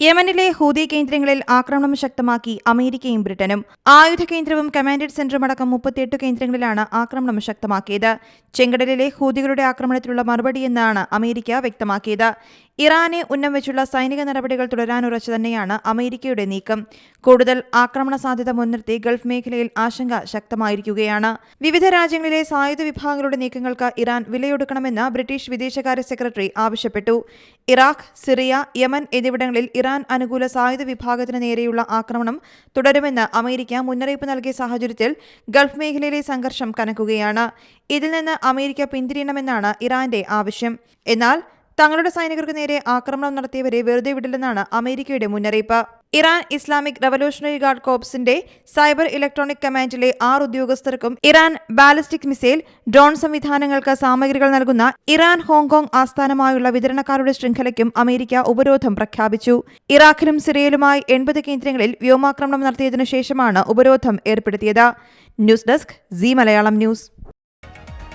യമനിലെ ഹൂതി കേന്ദ്രങ്ങളിൽ ആക്രമണം ശക്തമാക്കി അമേരിക്കയും ബ്രിട്ടനും. ആയുധ കേന്ദ്രവും കമാൻഡഡ് സെന്ററും അടക്കം മുപ്പത്തിയെട്ട് കേന്ദ്രങ്ങളിലാണ് ആക്രമണം ശക്തമാക്കിയത്. ചെങ്കടലിലെ ഹൂതികളുടെ ആക്രമണത്തിലുള്ള മറുപടിയെന്നാണ് അമേരിക്ക വ്യക്തമാക്കിയത്. ഇറാനെ ഉന്നം വെച്ചുള്ള സൈനിക നടപടികൾ തുടരാനുറച്ചു തന്നെയാണ് അമേരിക്കയുടെ നീക്കം. കൂടുതൽ ആക്രമണ സാധ്യത മുൻനിർത്തി ഗൾഫ് മേഖലയിൽ ആശങ്ക ശക്തമായിരിക്കുകയാണ്. വിവിധ രാജ്യങ്ങളിലെ സായുധ വിഭാഗങ്ങളുടെ നീക്കങ്ങൾക്ക് ഇറാൻ വിലയൊടുക്കണമെന്ന് ബ്രിട്ടീഷ് വിദേശകാര്യ സെക്രട്ടറി ആവശ്യപ്പെട്ടു. ഇറാഖ് സിറിയ യമൻ എന്നിവിടങ്ങളിൽ ഇറാൻ അനുകൂല സായുധ വിഭാഗത്തിന് നേരെയുള്ള ആക്രമണം തുടരുമെന്ന് അമേരിക്ക മുന്നറിയിപ്പ് നൽകിയ സാഹചര്യത്തിൽ ഗൾഫ് മേഖലയിലെ സംഘർഷം കനക്കുകയാണ്. ഇതിൽ നിന്ന് അമേരിക്ക പിന്തിരിയണമെന്നാണ് ഇറാന്റെ ആവശ്യം. എന്നാൽ തങ്ങളുടെ സൈനികർക്ക് നേരെ ആക്രമണം നടത്തിയവരെ വെറുതെ വിടില്ലെന്നാണ് അമേരിക്കയുടെ മുന്നറിയിപ്പ്. ഇറാൻ ഇസ്ലാമിക് റവല്യൂഷണറി ഗാർഡ് കോപ്സിന്റെ സൈബർ ഇലക്ട്രോണിക് കമാൻഡിലെ ആറ് ഉദ്യോഗസ്ഥർക്കും ഇറാൻ ബാലിസ്റ്റിക് മിസൈൽ ഡ്രോൺ സംവിധാനങ്ങൾക്ക് സാമഗ്രികൾ നൽകുന്ന ഇറാൻ ഹോങ്കോങ് ആസ്ഥാനമായുള്ള വിതരണക്കാരുടെ ശൃംഖലയ്ക്കും അമേരിക്ക ഉപരോധം പ്രഖ്യാപിച്ചു. ഇറാഖിലും സിറിയയിലുമായി എൺപത് കേന്ദ്രങ്ങളിൽ വ്യോമാക്രമണം നടത്തിയതിനു ശേഷമാണ് ഉപരോധം ഏർപ്പെടുത്തിയത്. News desk C Malayalam news.